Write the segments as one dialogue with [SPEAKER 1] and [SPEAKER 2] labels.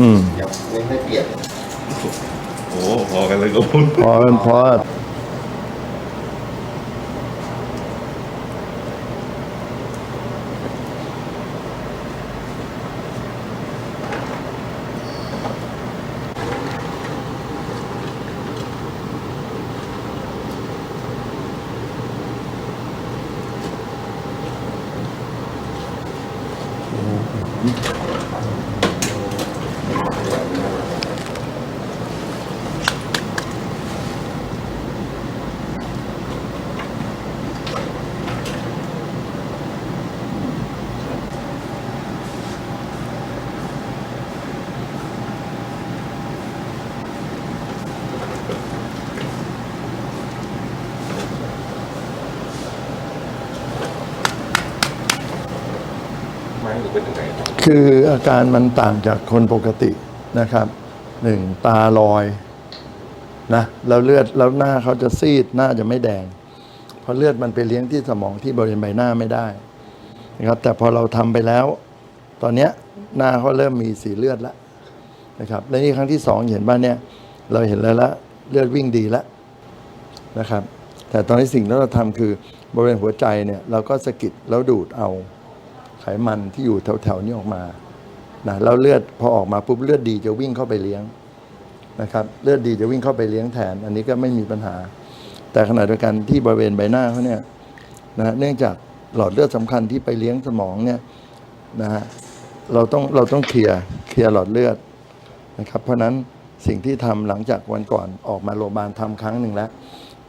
[SPEAKER 1] อืม
[SPEAKER 2] ยังไม่ได้เปลี่ยน
[SPEAKER 3] โอ้พอกันเลยก็พูด
[SPEAKER 1] พอพอ
[SPEAKER 3] หรือเป็นยังไงคื
[SPEAKER 1] ออาการมันต่างจากคนปกตินะครับหนึ่งตาลอยนะแล้วเลือดแล้วหน้าเขาจะซีดหน้าจะไม่แดง เพราะเลือดมันไปเลี้ยงที่สมองที่บริเวณใบหน้าไม่ได้นะครับ แต่พอเราทำไปแล้ว ตอนเนี้ยหน้าเขาเริ่มมีสีเลือดแล้วนะครับและนี่ครั้งที่สองเห็นบ้านเนี่ยเราเห็นแล้วละเลือดวิ่งดีแล้วนะครับ แต่ตอนนี้สิ่งที่เราทำคือบริเวณหัวใจเนี่ยเราก็สะกิดแล้วดูดเอา ไขมันที่อยู่แถวๆนี้ออกมานะแล้วเลือดพอออกมาปุ๊บเลือดดีจะวิ่งเข้าไปเลี้ยงนะครับ เลือดดีจะวิ่งเข้าไปเลี้ยงแทน อันนี้ก็ไม่มีปัญหา แต่ขณะเดียวกันที่บริเวณใบหน้าเขาเนี่ยนะฮะเนื่องจากหลอดเลือดสำคัญที่ไปเลี้ยงสมองเนี่ยนะฮะเราต้องเราต้องเคลียร์เคลียร์หลอดเลือดนะครับ เพราะนั้นสิ่งที่ทำหลังจากวันก่อนออกมาโรงพยาบาลทำครั้งหนึ่งแล้ว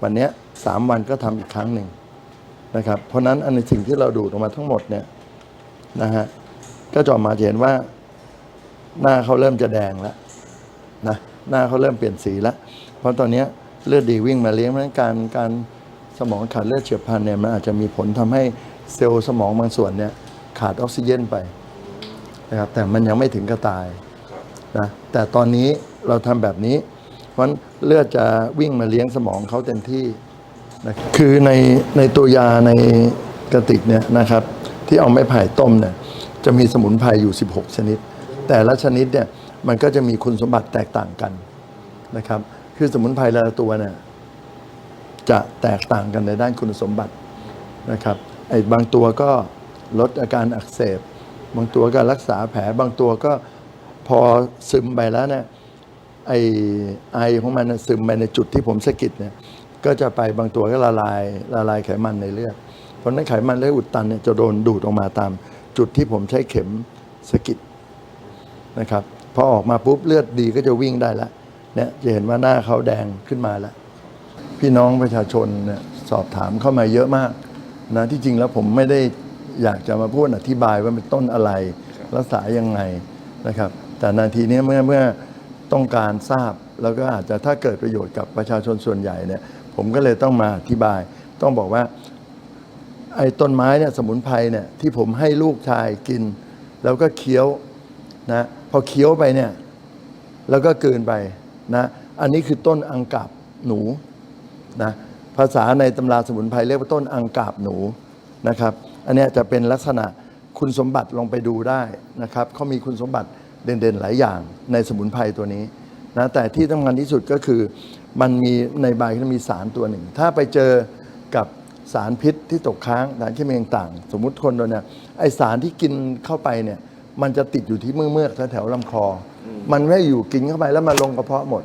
[SPEAKER 1] วันนี้สามวันก็ทำอีกครั้งหนึ่งนะครับ เพราะฉะนั้นอันในสิ่งที่เราดูดออกมาทั้งหมดเนี่ย นะฮะก็จะออกมาจะเห็นว่า หน้าเขาเริ่มจะแดงแล้วนะหน้าเขาเริ่มเปลี่ยนสีแล้ว เพราะตอนนี้เลือดดีวิ่งมาเลี้ยงเพราะฉะนั้นการการสมองขาดเลือดเฉียบพลันเนี่ยมันอาจจะมีผลทำให้เซลล์สมองบางส่วนเนี่ยขาดออกซิเจนไปนะครับแต่มันยังไม่ถึงกระตายนะแต่ตอนนี้เราทำแบบนี้ เพราะเลือดจะวิ่งมาเลี้ยงสมองเขาเต็มที่นะคคือในในตัวยาในกระติกเนี่ยนะครับ ที่เอาไม้ไผ่ต้มเนี่ยจะมีสมุนไพรอยู่ 16 ชนิด แต่ละชนิดเนี่ยมันก็จะมีคุณสมบัติแตกต่างกันนะครับ คือสมุนไพรแต่ละตัวเนี่ยจะแตกต่างกันในด้านคุณสมบัตินะครับไอ้บางตัวก็ลดอาการอักเสบ บางตัวก็รักษาแผลบางตัวก็พอซึมไปแล้วเนี่ยไอไอของมันน่ะซึมไปในจุดที่ผมสะกิดเนี่ยก็จะไปบางตัวก็ละลายละลายไขมันในเลือด เพราะนั้นไขมันเลือดอุดตันเนี่ยจะโดนดูดออกมาตาม จุดที่ผมใช้เข็มสกิดนะครับพอออกมาปุ๊บเลือดดีก็จะวิ่งได้ละเนี่ยจะเห็นว่าหน้าเขาแดงขึ้นมาแล้ว พี่น้องประชาชนเนี่ยสอบถามเข้ามาเยอะมากนะที่จริงแล้วผมไม่ได้อยากจะมาพูดอธิบายว่าเป็นต้นอะไรรักษายังไงนะครับ แต่นาทีนี้เมื่อเมื่อต้องการทราบแล้วก็อาจจะถ้าเกิดประโยชน์กับประชาชนส่วนใหญ่เนี่ยผมก็เลยต้องมาอธิบาย ต้องบอกว่า ไอ้ต้นไม้เนี่ยสมุนไพรเนี่ยที่ผมให้ลูกชายกิน แล้วก็เคี้ยวนะพอเคี้ยวไปเนี่ยแล้วก็เกลืนไปนะอันนี้คือต้นอังกาบหนูนะภาษาในตำราสมุนไพรเรียกว่าต้นอังกาบหนูนะครับ อันนี้จะเป็นลักษณะคุณสมบัติลองไปดูได้นะครับเขามีคุณสมบัติเด่นๆหลายอย่างในสมุนไพรตัวนี้นะแต่ที่สำคัญที่สุดก็คือมันมีในใบมันมีสารตัวหนึ่ง ถ้าไปเจอกับ สารพิษที่ตกค้างสารเคมีต่างๆ สมมุติคนเราเนี่ยไอสารที่กินเข้าไปเนี่ย มันจะติดอยู่ที่เมือกๆแถวๆลำคอ มันไม่อยู่กินเข้าไปแล้วมาลงกระเพาะหมด